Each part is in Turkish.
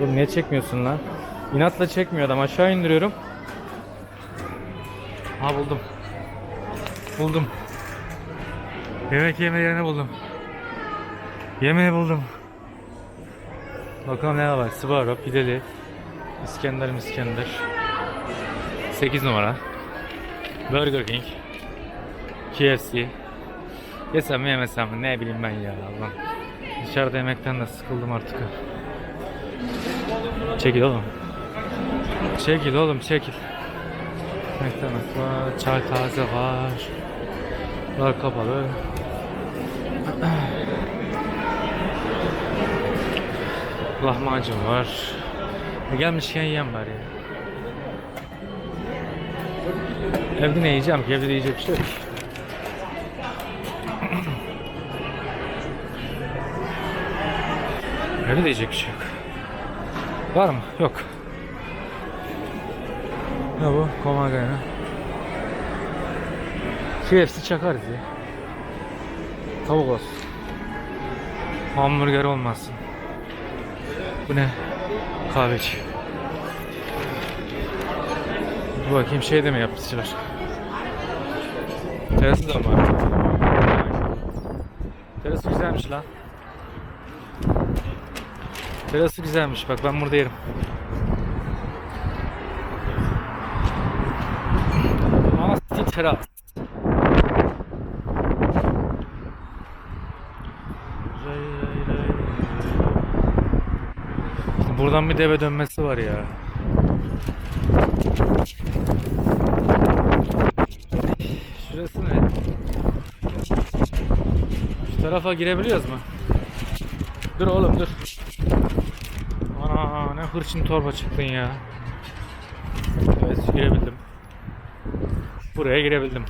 Oğlum niye çekmiyorsun lan? İnatla çekmiyor adam. Aşağı indiriyorum. Ha buldum. Buldum. Yemek yeme yerini buldum. Yemeği buldum. Bakalım ne var? Sbarro, pideli, İskender İskender. 8 numara. Burger King. KFC. Yesem mi yemesem mi ne bileyim ben ya Allah. Dışarıda yemekten de sıkıldım artık. Çekil oğlum. Çekil oğlum çekil. McDonald's var, çay taze var. Var kapalı. Lahmacun var. E gelmişken yiyem bari ya. Evde ne yiyeceğim ki? Evde de yiyecek bir şey yok. De yiyecek bir şey yok. Var mı? Yok. Ne bu? Komagana. KFC çakarız ya. Tavuk olsun. Hamburger olmasın. Bu ne? Kahveci. Dur bakayım şey de mi yapmışlar? Terası da var? Terası güzelmiş lan. Terası güzelmiş bak ben burada yerim. Asti teras. İşte buradan bir deve dönmesi var ya. Şurası ne? Şu tarafa girebiliyoruz mu? Dur oğlum dur. Hırçın torba çıktın ya. Evet girebildim. Buraya girebildim.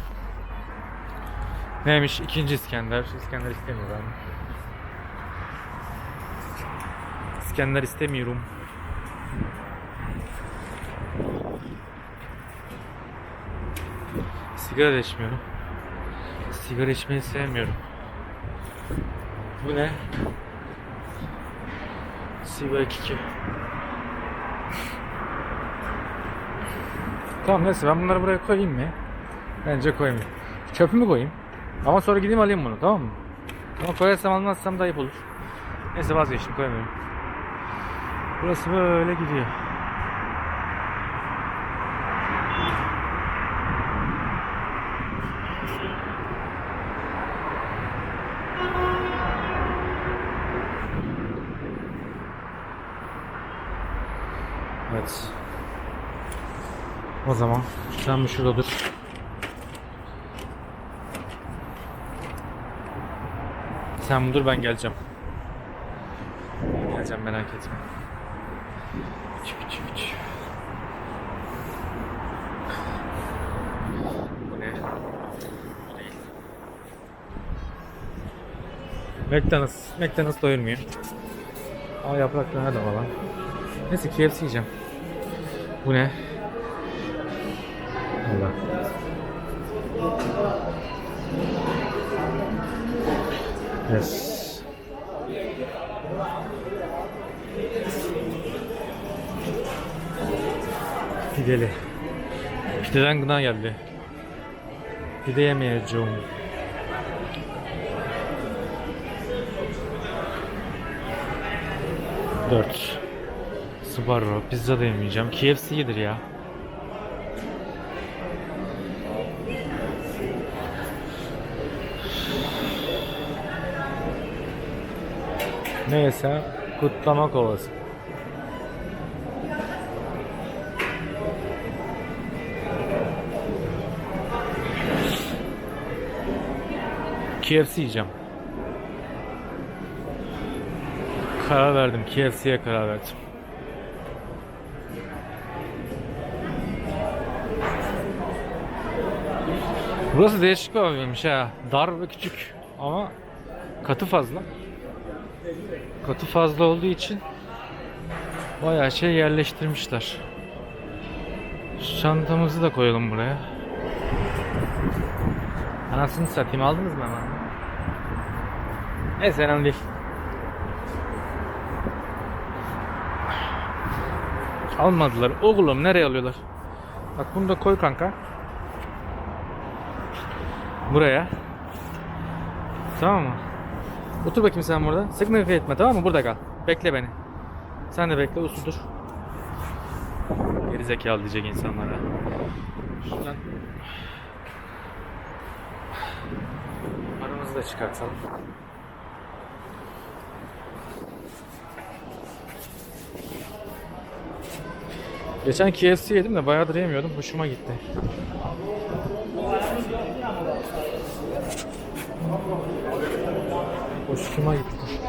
Neymiş ikinci İskender. İskender istemiyorum. İskender istemiyorum. Sigara içmiyorum. Sigara içmeyi sevmiyorum. Bu ne? Sigara kiki. Tamam neyse ben bunları buraya koyayım mı? Bence koymayayım. Çöpümü koyayım. Ama sonra gideyim alayım bunu tamam mı? Ama koyarsam almazsam da ayıp olur. Neyse vazgeçtim koyamıyorum. Burası böyle gidiyor. Evet. O zaman sen bir şurada dur. Sen dur ben geleceğim. Geleceğim merak etme. Çık çık çık. Bu ne? Bu değil. McDonald's. McDonald's doyurmuyor. Ama yaprakları nerede falan. Neyse KFC yiyeceğim. Bu ne? Allah. Yes. Pideli. Pideden gına geldi. Pide yemeyeceğim. Dört. Sbarro. Pizza da yemeyeceğim. KFC yedir ya. Neyse kutlama kovası. KFC yiyeceğim. Karar verdim. KFC'ye karar verdim. Burası değişik bir AVM'miş ha. Dar ve küçük ama katı fazla. Katı fazla olduğu için bayağı şey yerleştirmişler. Çantamızı da koyalım buraya. Anasını satayım aldınız mı hemen? Neyse önemli değil. Almadılar. Oğlum nereye alıyorlar? Bak bunu da koy kanka. Buraya. Tamam mı? Otur bakayım sen burada. Sakın hareket etme tamam mı? Burada kal. Bekle beni. Sen de bekle uslu dur. Geri zekalı diyecek insanlara. Şuradan paramızı da çıkartalım. Geçen KFC yedim de bayağıdır yemiyordum. Hoşuma gitti. Hoşuma gitti.